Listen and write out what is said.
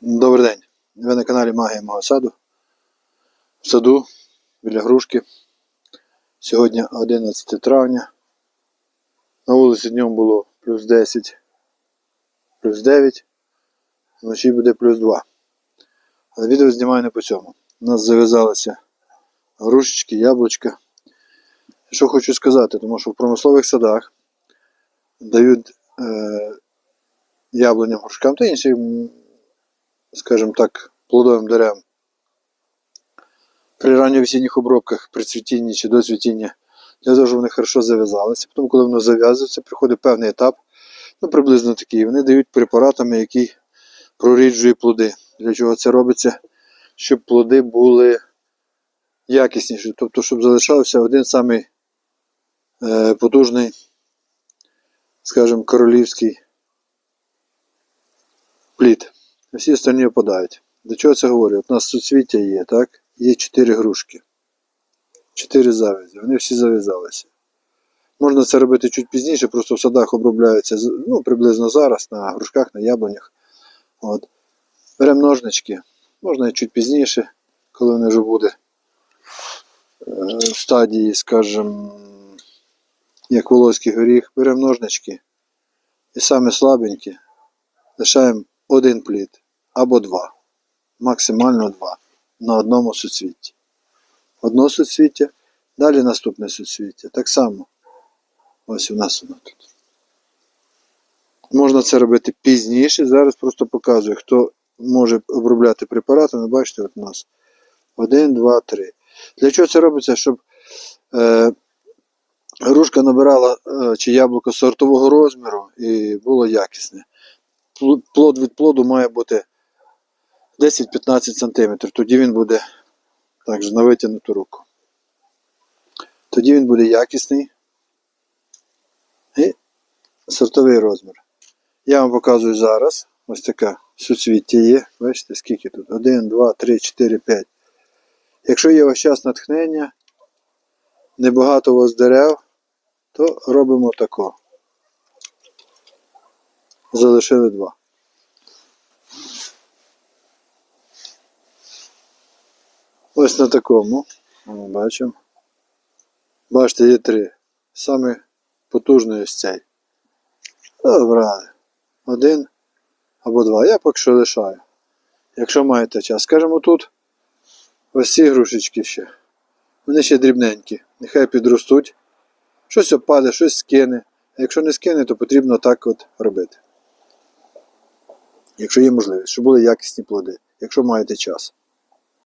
Добрий день. Ви на каналі Магія мого саду. В саду біля грушки. Сьогодні 11 травня. На вулиці днем було плюс 10, плюс 9. Вночі буде плюс 2. Але відео знімаю не по цьому. У нас зав'язалися грушечки, яблучка. Що хочу сказати, тому що в промислових садах дають е, яблуням грушкам та іншим скажімо так, плодовим деревам. При ранньовесінніх обробках, при цвітінні чи до цвітіння, для того, щоб вони хорошо зав'язалися. Потім, коли воно зав'язується, приходить певний етап, ну приблизно такий, вони дають препаратами, які проріджують плоди. Для чого це робиться? Щоб плоди були якісніші, тобто, щоб залишався один самий е, потужний, скажімо, королівський плід. Всі остальні опадають. До чого це говорю? От у нас суцвіття є, так? Є чотири грушки. Чотири завязі. Вони всі зав'язалися. Можна це робити чуть пізніше, просто в садах обробляються ну, приблизно зараз, на грушках, на яблунях. От. Беремо ножнички. Можна чуть пізніше, коли вони вже буде е, в стадії, скажімо, як волоський горіх. Беремо ножнички і саме слабенькі лишаємо один плід або два, максимально два на одному суцвітті. Одно суцвіття, далі наступне суцвіття. Так само. Ось у нас воно тут. Можна це робити пізніше. Зараз просто показую, хто може обробляти препаратами. Бачите, от у нас 1, 2, 3. Для чого це робиться? Щоб е, грушка набирала е, чи яблуко сортового розміру і було якісне плод від плоду має бути 10-15 см. Тоді він буде також на витягнуту руку. Тоді він буде якісний і сортовий розмір. Я вам показую зараз. Ось така суцвіття є. Бачите, скільки тут? 1, 2, 3, 4, 5. Якщо є ваш час натхнення, небагато у вас дерев, то робимо тако. Залишили два. Ось на такому. О, Бачимо. Бачите, є три. Саме потужний ось цей. Добре. Один або два. Я поки що лишаю. Якщо маєте час. Скажімо тут ось ці грушечки ще. Вони ще дрібненькі. Нехай підростуть. Щось опаде, щось скине. А якщо не скине, то потрібно так от робити. Якщо є можливість, щоб були якісні плоди, якщо маєте час.